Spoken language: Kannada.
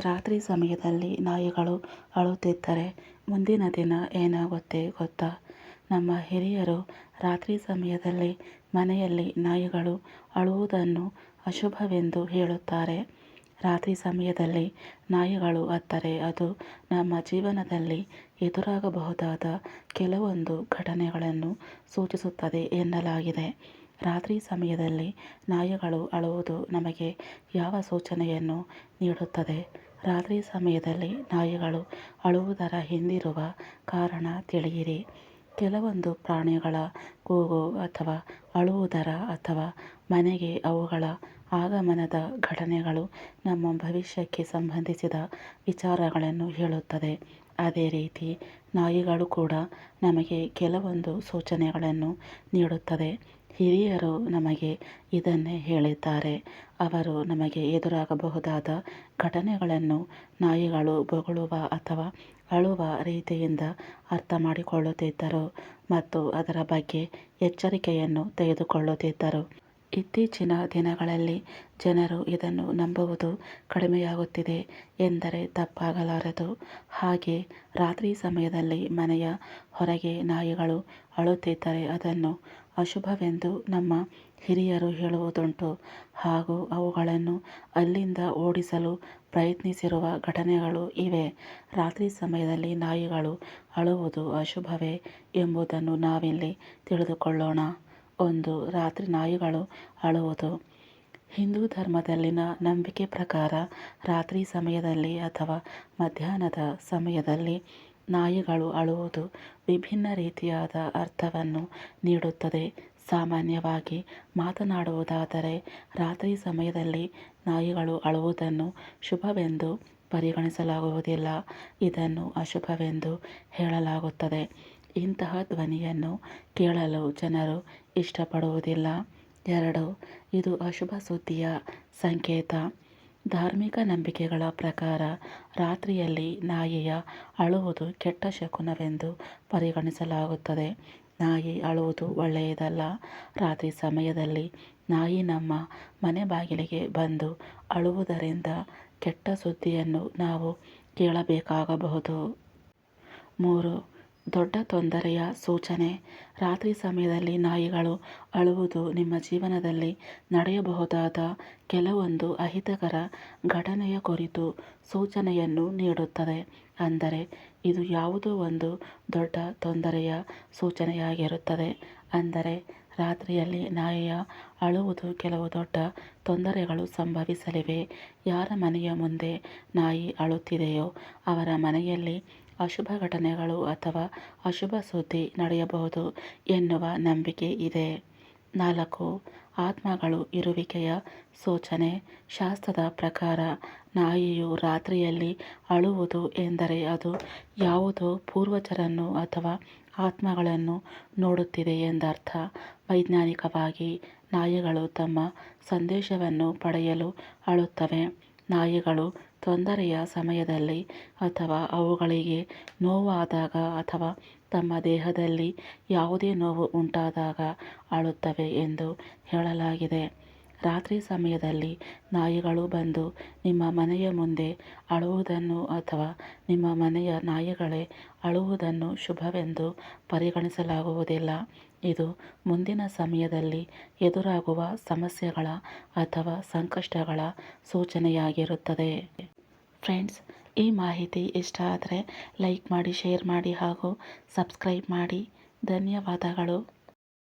ರಾತ್ರಿ ಸಮಯದಲ್ಲಿ ನಾಯಿಗಳು ಅಳುತ್ತಿದ್ದರೆ ಮುಂದಿನ ದಿನ ಏನಾಗುತ್ತೆ ಗೊತ್ತಾ? ನಮ್ಮ ಹಿರಿಯರು ರಾತ್ರಿ ಸಮಯದಲ್ಲಿ ಮನೆಯಲ್ಲಿ ನಾಯಿಗಳು ಅಳುವುದನ್ನು ಅಶುಭವೆಂದು ಹೇಳುತ್ತಾರೆ. ರಾತ್ರಿ ಸಮಯದಲ್ಲಿ ನಾಯಿಗಳು ಅತ್ತರೆ ಅದು ನಮ್ಮ ಜೀವನದಲ್ಲಿ ಎದುರಾಗಬಹುದಾದ ಕೆಲವೊಂದು ಘಟನೆಗಳನ್ನು ಸೂಚಿಸುತ್ತದೆ ಎನ್ನಲಾಗಿದೆ. ರಾತ್ರಿ ಸಮಯದಲ್ಲಿ ನಾಯಿಗಳು ಅಳುವುದು ನಮಗೆ ಯಾವ ಸೂಚನೆಯನ್ನು ನೀಡುತ್ತದೆ? ರಾತ್ರಿ ಸಮಯದಲ್ಲಿ ನಾಯಿಗಳು ಅಳುವುದರ ಹಿಂದಿರುವ ಕಾರಣ ತಿಳಿಯಿರಿ. ಕೆಲವೊಂದು ಪ್ರಾಣಿಗಳ ಕೂಗು ಅಥವಾ ಅಳುವುದರ ಅಥವಾ ಮನೆಗೆ ಅವುಗಳ ಆಗಮನದ ಘಟನೆಗಳು ನಮ್ಮ ಭವಿಷ್ಯಕ್ಕೆ ಸಂಬಂಧಿಸಿದ ವಿಚಾರಗಳನ್ನು ಹೇಳುತ್ತದೆ. ಅದೇ ರೀತಿ ನಾಯಿಗಳು ಕೂಡ ನಮಗೆ ಕೆಲವೊಂದು ಸೂಚನೆಗಳನ್ನು ನೀಡುತ್ತದೆ. ಹಿರಿಯರು ನಮಗೆ ಇದನ್ನೇ ಹೇಳಿದ್ದಾರೆ. ಅವರು ನಮಗೆ ಎದುರಾಗಬಹುದಾದ ಘಟನೆಗಳನ್ನು ನಾಯಿಗಳು ಬೊಗಳುವ ಅಥವಾ ಅಳುವ ರೀತಿಯಿಂದ ಅರ್ಥ ಮಾಡಿಕೊಳ್ಳುತ್ತಿದ್ದರು ಮತ್ತು ಅದರ ಬಗ್ಗೆ ಎಚ್ಚರಿಕೆಯನ್ನು ತೆಗೆದುಕೊಳ್ಳುತ್ತಿದ್ದರು. ಇತ್ತೀಚಿನ ದಿನಗಳಲ್ಲಿ ಜನರು ಇದನ್ನು ನಂಬುವುದು ಕಡಿಮೆಯಾಗುತ್ತಿದೆ ಎಂದರೆ ತಪ್ಪಾಗಲಾರದು. ಹಾಗೆ ರಾತ್ರಿ ಸಮಯದಲ್ಲಿ ಮನೆಯ ಹೊರಗೆ ನಾಯಿಗಳು ಅಳುತ್ತಿದ್ದರೆ ಅದನ್ನು ಅಶುಭವೆಂದು ನಮ್ಮ ಹಿರಿಯರು ಹೇಳುವುದುಂಟು. ಹಾಗೂ ಅವುಗಳನ್ನು ಅಲ್ಲಿಂದ ಓಡಿಸಲು ಪ್ರಯತ್ನಿಸಿರುವ ಘಟನೆಗಳು ಇವೆ. ರಾತ್ರಿ ಸಮಯದಲ್ಲಿ ನಾಯಿಗಳು ಅಳುವುದು ಅಶುಭವೇ ಎಂಬುದನ್ನು ನಾವಿಲ್ಲಿ ತಿಳಿದುಕೊಳ್ಳೋಣ. ಒಂದು, ರಾತ್ರಿ ನಾಯಿಗಳು ಅಳುವುದು. ಹಿಂದೂ ಧರ್ಮದಲ್ಲಿನ ನಂಬಿಕೆ ಪ್ರಕಾರ ರಾತ್ರಿ ಸಮಯದಲ್ಲಿ ಅಥವಾ ಮಧ್ಯಾಹ್ನದ ಸಮಯದಲ್ಲಿ ನಾಯಿಗಳು ಅಳುವುದು ವಿಭಿನ್ನ ರೀತಿಯಾದ ಅರ್ಥವನ್ನು ನೀಡುತ್ತದೆ. ಸಾಮಾನ್ಯವಾಗಿ ಮಾತನಾಡುವುದಾದರೆ, ರಾತ್ರಿ ಸಮಯದಲ್ಲಿ ನಾಯಿಗಳು ಅಳುವುದನ್ನು ಶುಭವೆಂದು ಪರಿಗಣಿಸಲಾಗುವುದಿಲ್ಲ. ಇದನ್ನು ಅಶುಭವೆಂದು ಹೇಳಲಾಗುತ್ತದೆ. ಇಂತಹ ಧ್ವನಿಯನ್ನು ಕೇಳಲು ಜನರು ಇಷ್ಟಪಡುವುದಿಲ್ಲ. ಎರಡು, ಇದು ಅಶುಭ ಸುದ್ದಿಯ ಸಂಕೇತ. ಧಾರ್ಮಿಕ ನಂಬಿಕೆಗಳ ಪ್ರಕಾರ ರಾತ್ರಿಯಲ್ಲಿ ನಾಯಿಯ ಅಳುವುದು ಕೆಟ್ಟ ಶಕುನವೆಂದು ಪರಿಗಣಿಸಲಾಗುತ್ತದೆ. ನಾಯಿ ಅಳುವುದು ಒಳ್ಳೆಯದಲ್ಲ. ರಾತ್ರಿ ಸಮಯದಲ್ಲಿ ನಾಯಿ ನಮ್ಮ ಮನೆ ಬಾಗಿಲಿಗೆ ಬಂದು ಅಳುವುದರಿಂದ ಕೆಟ್ಟ ಸುದ್ದಿಯನ್ನು ನಾವು ಕೇಳಬೇಕಾಗಬಹುದು. ಮೂರು ದೊಡ್ಡ ತೊಂದರೆಯ ಸೂಚನೆ. ರಾತ್ರಿ ಸಮಯದಲ್ಲಿ ನಾಯಿಗಳು ಅಳುವುದು ನಿಮ್ಮ ಜೀವನದಲ್ಲಿ ನಡೆಯಬಹುದಾದ ಕೆಲವೊಂದು ಅಹಿತಕರ ಘಟನೆಯ ಕುರಿತು ಸೂಚನೆಯನ್ನು ನೀಡುತ್ತದೆ. ಅಂದರೆ, ಇದು ಯಾವುದೋ ಒಂದು ದೊಡ್ಡ ತೊಂದರೆಯ ಸೂಚನೆಯಾಗಿರುತ್ತದೆ. ಅಂದರೆ, ರಾತ್ರಿಯಲ್ಲಿ ನಾಯಿಯ ಅಳುವುದು ಕೆಲವು ದೊಡ್ಡ ತೊಂದರೆಗಳು ಸಂಭವಿಸಲಿವೆ. ಯಾರ ಮನೆಯ ಮುಂದೆ ನಾಯಿ ಅಳುತ್ತಿದೆಯೋ ಅವರ ಮನೆಯಲ್ಲಿ ಅಶುಭ ಘಟನೆಗಳು ಅಥವಾ ಅಶುಭ ಸುದ್ದಿ ನಡೆಯಬಹುದು ಎನ್ನುವ ನಂಬಿಕೆ ಇದೆ. ನಾಲ್ಕು, ಆತ್ಮಗಳು ಇರುವಿಕೆಯ ಸೂಚನೆ. ಶಾಸ್ತ್ರದ ಪ್ರಕಾರ, ನಾಯಿಯು ರಾತ್ರಿಯಲ್ಲಿ ಅಳುವುದು ಎಂದರೆ ಅದು ಯಾವುದೋ ಪೂರ್ವಜರನ್ನು ಅಥವಾ ಆತ್ಮಗಳನ್ನು ನೋಡುತ್ತಿದೆ ಎಂದರ್ಥ. ವೈಜ್ಞಾನಿಕವಾಗಿ, ನಾಯಿಗಳು ತಮ್ಮ ಸಂದೇಶವನ್ನು ಪಡೆಯಲು ಅಳುತ್ತವೆ. ನಾಯಿಗಳು ತೊಂದರೆಯ ಸಮಯದಲ್ಲಿ ಅಥವಾ ಅವುಗಳಿಗೆ ನೋವಾದಾಗ ಅಥವಾ ತಮ್ಮ ದೇಹದಲ್ಲಿ ಯಾವುದೇ ನೋವು ಉಂಟಾದಾಗ ಅಳುತ್ತವೆ ಎಂದು ಹೇಳಲಾಗಿದೆ. ರಾತ್ರಿ ಸಮಯದಲ್ಲಿ ನಾಯಿಗಳು ಬಂದು ನಿಮ್ಮ ಮನೆಯ ಮುಂದೆ ಅಳುವುದನ್ನು ಅಥವಾ ನಿಮ್ಮ ಮನೆಯ ನಾಯಿಗಳೇ ಅಳುವುದನ್ನು ಶುಭವೆಂದು ಪರಿಗಣಿಸಲಾಗುವುದಿಲ್ಲ. ಇದು ಮುಂದಿನ ಸಮಯದಲ್ಲಿ ಎದುರಾಗುವ ಸಮಸ್ಯೆಗಳ ಅಥವಾ ಸಂಕಷ್ಟಗಳ ಸೂಚನೆಯಾಗಿರುತ್ತದೆ. ಫ್ರೆಂಡ್ಸ್, ಈ ಮಾಹಿತಿ ಇಷ್ಟ ಆದರೆ ಲೈಕ್ ಮಾಡಿ, ಶೇರ್ ಮಾಡಿ ಹಾಗೂ ಸಬ್ಸ್ಕ್ರೈಬ್ ಮಾಡಿ. ಧನ್ಯವಾದಗಳು.